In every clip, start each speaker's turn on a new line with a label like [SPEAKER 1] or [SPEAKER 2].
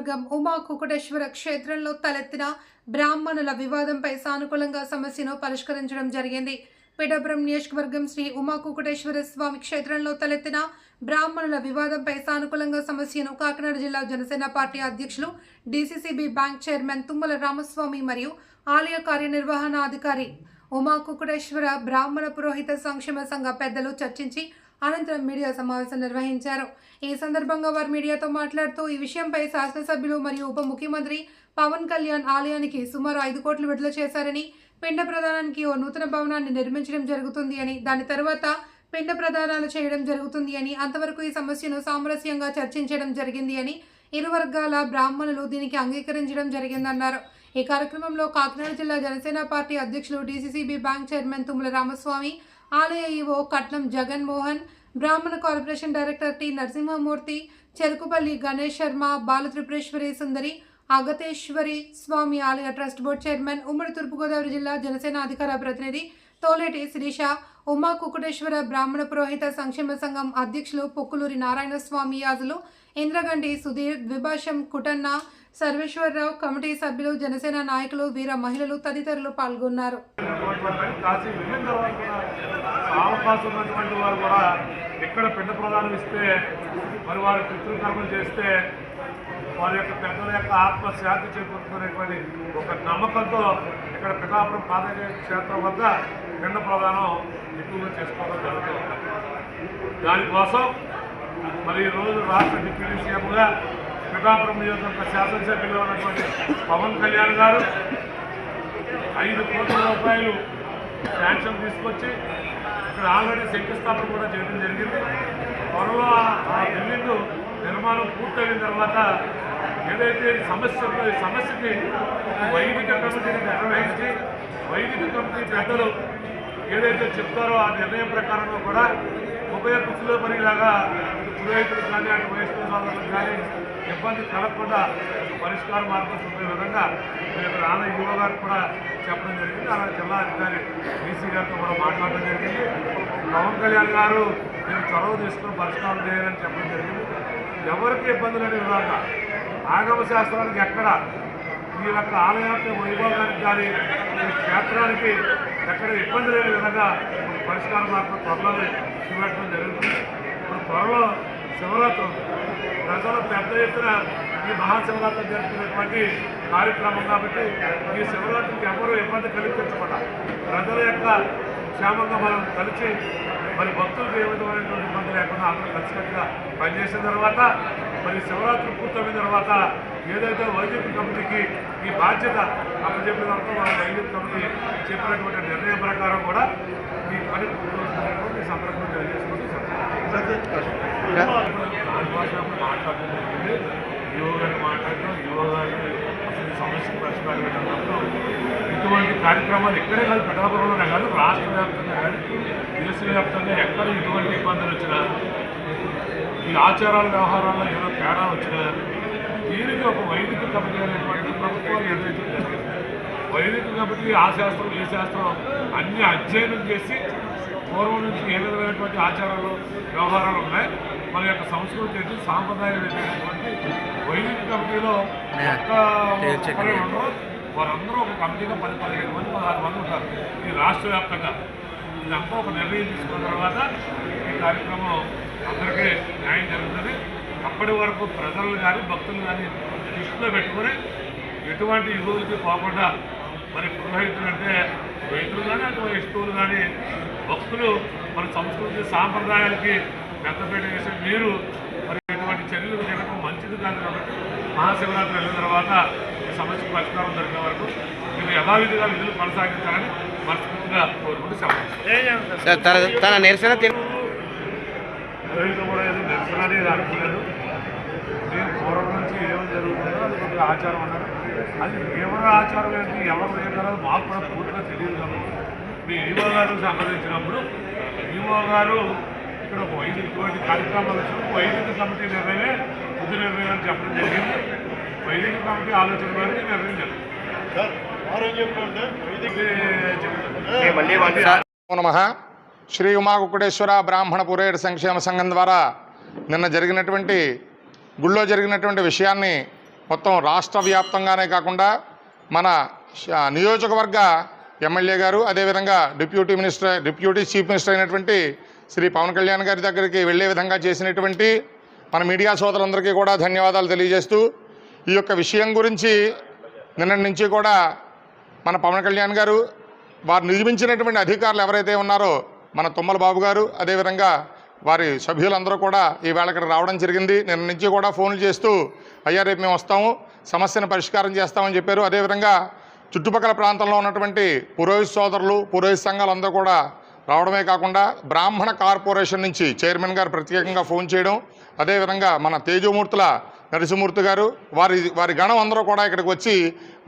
[SPEAKER 1] వర్గం ఉమా కుకుటేశ్వర క్షేత్రంలో తలెత్తిన బ్రాహ్మణుల వివాదంపై సానుకూలంగా సమస్యను పరిష్కరించడం జరిగింది. పిఠాపురం నియోజకవర్గం శ్రీ ఉమా కుకుటేశ్వర స్వామి క్షేత్రంలో తలెత్తిన బ్రాహ్మణుల వివాదంపై సానుకూలంగా సమస్యను కాకినాడ జిల్లా జనసేన పార్టీ అధ్యక్షులు DCCB bank chairman Tummala Ramaswamy మరియు ఆలయ కార్యనిర్వహణాధికారి ఉమా కుకుటేశ్వర బ్రాహ్మణ పురోహిత సంక్షేమ సంఘ పెద్దలు చర్చించి అనంతరం మీడియా సమావేశం నిర్వహించారు. ఈ సందర్భంగా వారు మీడియాతో మాట్లాడుతూ ఈ విషయంపై శాసనసభ్యులు మరియు ఉప ముఖ్యమంత్రి పవన్ కళ్యాణ్ ఆలయానికి సుమారు ఐదు కోట్లు విడుదల చేశారని పిండ ప్రధానానికి ఓ నూతన భవనాన్ని నిర్మించడం జరుగుతుంది అని దాని తర్వాత పిండ ప్రదానాలు చేయడం జరుగుతుంది అని అంతవరకు ఈ సమస్యను సామరస్యంగా చర్చించడం జరిగింది అని ఇరు వర్గాల బ్రాహ్మణులు దీనికి అంగీకరించడం జరిగిందన్నారు. ఈ కార్యక్రమంలో కాకినాడ జిల్లా జనసేన పార్టీ అధ్యక్షులు DCCB bank chairman Tummala Ramaswamy ఆలయ EO Katnam Jaganmohan Brahmana corporation director T Narasimhamurthy Cherukupalli Ganesh Sharma Balatripureswari Sundari Agateswari Swamy ఆలయ ట్రస్ట్ బోర్డు చైర్మన్ ఉమ్మడి తూర్పుగోదావరి జిల్లా జనసేన అధికార ప్రతినిధి తోలేటి శిరీష ఉమా కుకుటేశ్వర బ్రాహ్మణ పురోహిత సంక్షేమ సంఘం అధ్యక్షులు పొక్కులూరి నారాయణ స్వామి యాజులు ఇంద్రగంటి సుధీర్ ద్విభాషం కుటన్న సర్వేశ్వరరావు కమిటీ సభ్యులు జనసేన నాయకులు వీర మహిళలు తదితరులు పాల్గొన్నారు.
[SPEAKER 2] కాశీ వెళ్ళిన తర్వాత వారు కూడా ఎక్కడ పిండ ప్రదానం ఇస్తే మరి వారు పితృకర్మలు చేస్తే వారి యొక్క పెద్దల యొక్క ఆత్మ శాంతి చేకూరుతున్నటువంటి ఒక నమ్మకంతో ఇక్కడ పిఠాపురం పాదయ క్షేత్రం వద్ద పిండ ప్రదానం ఎక్కువగా చేసుకోవడం జరుగుతుంది దానికోసం మరి ఈ రోజు రాష్ట్ర డిప్యూటీ సీఎంగా పిఠాపురం నియోజకవర్గ శాసనసభ్యులు ఉన్నటువంటి పవన్ కళ్యాణ్ గారు ఐదు కోట్ల రూపాయలు శాంక్షన్ తీసుకొచ్చి ఇక్కడ ఆల్రెడీ శంకుస్థాపన కూడా చేయడం జరిగింది. త్వరలో ఆ- ఆ బిల్డింగ్ నిర్మాణం పూర్తయిన తర్వాత ఏదైతే సమస్య ఉందో ఈ సమస్యకి వైదిక కమిటీని నిర్వహించి వైదిక కమిటీ పెద్దలు ఏదైతే చెప్తారో ఆ నిర్ణయం ప్రకారంగా కూడా ఉభయ కుటుంబ పనిలాగా పురోహితులకు కానీ అటు వయస్సు సోదరులకు కానీ ఇబ్బంది కలగకుండా పరిష్కార మార్గం చూపే విధంగా మేము రాణ యువ గారికి కూడా చెప్పడం జరిగింది. అలా జిల్లా అధికారి బీసీ గారితో కూడా మాట్లాడడం జరిగింది. పవన్ కళ్యాణ్ గారు నేను చొరవ తీసుకుని పరిష్కారం చేయాలని చెప్పడం జరిగింది. ఎవరికి ఇబ్బందులు అనే విధంగా ఆగమ శాస్త్రానికి ఎక్కడ ఈ యొక్క ఆలయానికి వైభవానికి కానీ ఈ క్షేత్రానికి ఎక్కడ ఇబ్బంది లేని విధంగా పరిష్కార మార్గం త్వరలో చూపెట్టడం జరుగుతుంది. ఇప్పుడు త్వరలో శివరాత్రి ప్రజలు పెద్ద ఎత్తున ఈ మహాశివరాత్రి జరుపుకునేటువంటి కార్యక్రమం కాబట్టి ఈ శివరాత్రికి ఎవరూ ఇబ్బంది కలిగించకుండా ప్రజల యొక్క క్షేమంగా మనం కలిసి మరి భక్తులకు ఏ విధమైనటువంటి ఇబ్బంది లేకుండా అందరూ కలిసికట్టుగా పనిచేసిన తర్వాత మరి శివరాత్రి పూర్తయిన తర్వాత ఏదైతే వైద్యుల కమిటీకి ఈ బాధ్యత అప్పచెప్పిన తర్వాత మన వైద్యుల కమిటీ చెప్పినటువంటి నిర్ణయం ప్రకారం కూడా ఈ పని పూర్తి సందర్భం తెలియజేసుకుంటూ దానికోసం మాట్లాడడం జరిగింది యువ సమస్య పరిష్కారం ఇటువంటి కార్యక్రమాలు ఎక్కడే కాదు పెట్టాపురంలోనే కాదు రాష్ట్ర వ్యాప్తంగా కానీ దేశవ్యాప్తంగా ఎక్కడ ఇటువంటి ఇబ్బందులు వచ్చినా ఈ ఆచారాల వ్యవహారాల్లో ఏదో తేడా వచ్చినా దీనికి ఒక వైదిక కమిటీ అనేటువంటి ప్రభుత్వాలు ఏదైతే వైదిక కమిటీ ఆ శాస్త్రం ఏ శాస్త్రం అన్ని అధ్యయనం చేసి పూర్వం నుంచి ఏ విధమైనటువంటి ఆచారాలు వ్యవహారాలు ఉన్నాయి? మన యొక్క సంస్కృతి ఏంటి? సాంప్రదాయం ఏంటనేటువంటి వైదిక కమిటీలో ఉండరు. వారందరూ ఒక కమిటీలో పది పదిహేను మంది పదహారు మంది ఉంటారు. ఈ రాష్ట్ర వ్యాప్తంగా. ఇదంతా ఒక నిర్ణయం తీసుకున్న తర్వాత ఈ కార్యక్రమం అందరికీ న్యాయం జరుగుతుంది. అప్పటి వరకు ప్రజలు కానీ భక్తులు కానీ దృష్టిలో పెట్టుకొని ఎటువంటి ఇరువులకి పోకుండా మరి పురోహితులు అంటే రైతులు కానీ అటు ఇష్టవులు కానీ భక్తులు మన సంస్కృతి సాంప్రదాయాలకి పెద్దపేట వేసే మీరు మరి ఇటువంటి చర్యలు చేయడం మంచిది కాదు కాబట్టి మహాశివరాత్రి వెళ్ళిన తర్వాత ఈ సమస్య పరిష్కారం జరిగిన వరకు మీరు యథావిధిగా విధులు కొనసాగించాలని మనస్ఫూర్తిగా కోరుకుంటూ
[SPEAKER 3] సార్ తన నిరసన
[SPEAKER 2] నిరసన అనేది అనుకోలేదు. జరుగుతుందో? అది కొద్దిగా ఆచారం అన్నారు? అది ఎవరి ఆచారం ఏంటి? ఎవరు ఏంటో మాకు కూడా పూర్తిగా తెలియదు కాబట్టి. మీ ఈవో గారు సంప్రదించినప్పుడు ఈవో గారు ఇక్కడ ఒక వైద్యులు ఇటువంటి కార్యక్రమాలు వచ్చినప్పుడు వైద్యుల కమిటీ నిర్ణయమే బుద్ధి నిర్ణయం అని చెప్పడం జరిగింది. వైదిక కమిటీ ఆలోచన మేరకు నిర్ణయం జరిగింది.
[SPEAKER 4] నమ. శ్రీ ఉమాకుకుటేశ్వర బ్రాహ్మణ పురేడ్ సంక్షేమ సంఘం ద్వారా నిన్న జరిగినటువంటి గుళ్ళో జరిగినటువంటి విషయాన్ని మొత్తం రాష్ట్ర వ్యాప్తంగానే కాకుండా మన నియోజకవర్గ ఎమ్మెల్యే గారు అదేవిధంగా deputy minister deputy chief minister అయినటువంటి శ్రీ పవన్ కళ్యాణ్ గారి దగ్గరికి వెళ్ళే విధంగా చేసినటువంటి మన మీడియా సోదరులందరికీ కూడా ధన్యవాదాలు తెలియజేస్తూ ఈ యొక్క విషయం గురించి నిన్నటి నుంచి కూడా మన పవన్ కళ్యాణ్ గారు వారు నియమించినటువంటి అధికారులు ఎవరైతే ఉన్నారో మన తుమ్మల బాబు గారు అదేవిధంగా వారి సభ్యులందరూ కూడా ఈవేళ ఇక్కడ రావడం జరిగింది. నిన్న నుంచి కూడా ఫోన్లు చేస్తూ అయ్యా రేపు మేము వస్తాము సమస్యను పరిష్కారం చేస్తామని చెప్పారు. అదేవిధంగా చుట్టుపక్కల ప్రాంతంలో ఉన్నటువంటి పురోహిత సోదరులు పురోహిత సంఘాలందరూ కూడా రావడమే కాకుండా బ్రాహ్మణ కార్పొరేషన్ నుంచి చైర్మన్ గారు ప్రత్యేకంగా ఫోన్ చేయడం అదేవిధంగా మన తేజమూర్తుల నరసింహమూర్తి గారు వారి వారి గణం అందరూ కూడా ఇక్కడికి వచ్చి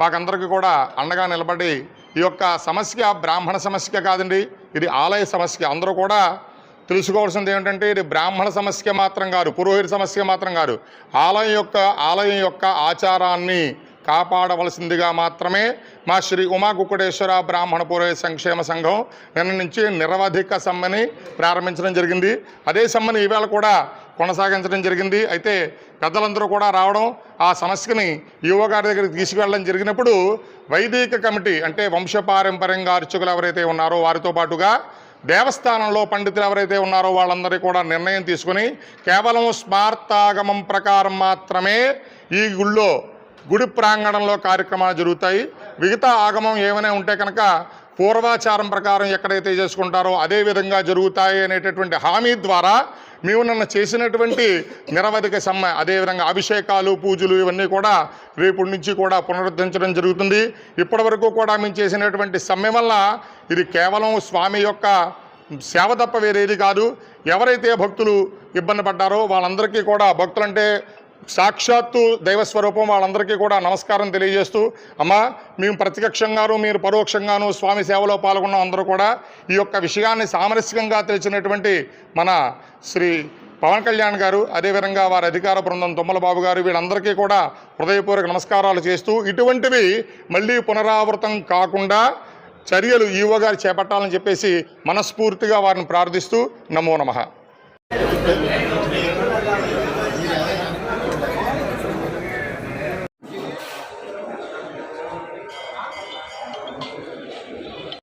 [SPEAKER 4] మాకందరికీ కూడా అండగా నిలబడి ఈ యొక్క సమస్య బ్రాహ్మణ సమస్య కాదండి ఇది ఆలయ సమస్య. అందరూ కూడా తెలుసుకోవాల్సింది ఏంటంటే ఇది బ్రాహ్మణ సమస్య మాత్రం కాదు పురోహిత సమస్య మాత్రం కాదు. ఆలయం యొక్క ఆలయం యొక్క ఆచారాన్ని కాపాడవలసిందిగా మాత్రమే మా శ్రీ ఉమా కుక్కుడేశ్వర బ్రాహ్మణ పురోహిత సంక్షేమ సంఘం నిన్న నుంచి నిరవధిక సమ్మెని ప్రారంభించడం జరిగింది. అదే సమ్మెని ఈవేళ కూడా కొనసాగించడం జరిగింది. అయితే పెద్దలందరూ కూడా రావడం ఆ సమస్యని యువ గారి దగ్గరికి తీసుకువెళ్ళడం జరిగినప్పుడు వైదిక కమిటీ అంటే వంశపారంపర్యంగా అర్చకులు ఎవరైతే ఉన్నారో వారితో పాటుగా దేవస్థానంలో పండితులు ఎవరైతే ఉన్నారో వాళ్ళందరూ కూడా నిర్ణయం తీసుకుని కేవలం స్మార్తాగమం ప్రకారం మాత్రమే ఈ గుళ్ళో గుడి ప్రాంగణంలో కార్యక్రమాలు జరుగుతాయి. మిగతా ఆగమం ఏమైనా ఉంటే కనుక పూర్వాచారం ప్రకారం ఎక్కడైతే చేసుకుంటారో అదే విధంగా జరుగుతాయి అనేటటువంటి హామీ ద్వారా మేము నిన్న చేసినటువంటి నిరవధిక సమ్మె అదేవిధంగా అభిషేకాలు పూజలు ఇవన్నీ కూడా రేపు నుంచి కూడా పునరుద్ధరించడం జరుగుతుంది. ఇప్పటి వరకు కూడా మేము చేసినటువంటి సమ్మె వల్ల ఇది కేవలం స్వామి యొక్క సేవ తప్ప వేరేది కాదు. ఎవరైతే భక్తులు ఇబ్బంది పడ్డారో వాళ్ళందరికీ కూడా భక్తులంటే సాక్షాత్తు దైవస్వరూపం వాళ్ళందరికీ కూడా నమస్కారం తెలియజేస్తూ అమ్మా మేము ప్రత్యక్షంగాను మీరు పరోక్షంగాను స్వామి సేవలో పాల్గొన్న అందరూ కూడా ఈ యొక్క విషయాన్ని సామరస్యంగా తెలిసినటువంటి మన శ్రీ పవన్ కళ్యాణ్ గారు అదేవిధంగా వారి అధికార బృందం తుమ్మల బాబు గారు వీళ్ళందరికీ కూడా హృదయపూర్వక నమస్కారాలు చేస్తూ ఇటువంటివి మళ్ళీ పునరావృతం కాకుండా చర్యలు ఈవో గారు చేపట్టాలని చెప్పేసి మనస్ఫూర్తిగా వారిని ప్రార్థిస్తూ నమో నమ.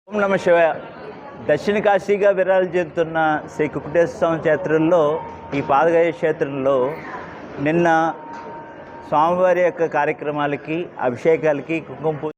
[SPEAKER 3] ఓం నమ శివ దక్షిణ కాశీగా విరాలు చెందుతున్న శ్రీ కుకుటేశ్వర క్షేత్రంలో ఈ పాదగయ క్షేత్రంలో నిన్న స్వామివారి యొక్క కార్యక్రమాలకి అభిషేకాలకి కుంకుమ పూజ